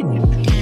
opinion.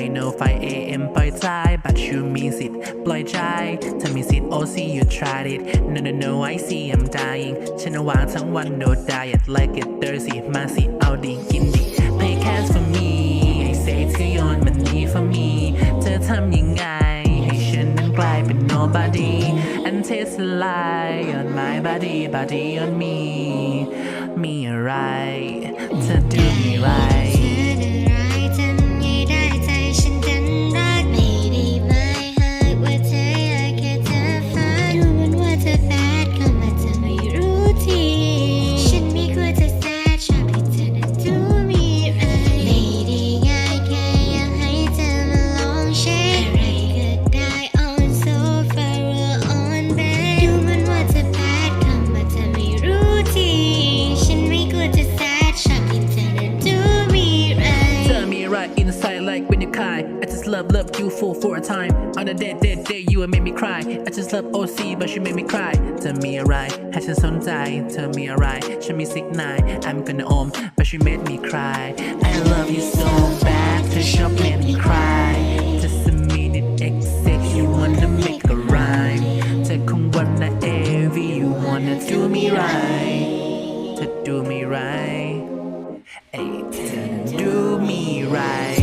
I know 5 A M ปล่อยใจ but you miss it ปล่อยใจเธอมีสิทธิ์ oh see you tried it no no no I see I'm dying ฉันน่ะวางทั้งวัน no diet like it thirsty มาสิเอาดีกินดิ pay cash for me I say to you on money for me เธอทำยังไง ให้ฉันนั้นกลายเป็น nobody and taste a lie on my body body on me มีอ In the sight, like when you cry. I just love, love you full for a time. On a dead, dead day, you made me cry. I just love OC, but she made me cry. Tell me alright, me sick ฉันมีสิกนาย I'm gonna om, but she made me cry. I love you so bad, เธอชอบ made me cry. Just a minute exit, you wanna make a rhyme. เธอคงวันละ every you wanna do me right. To do me right. It didn't do me right.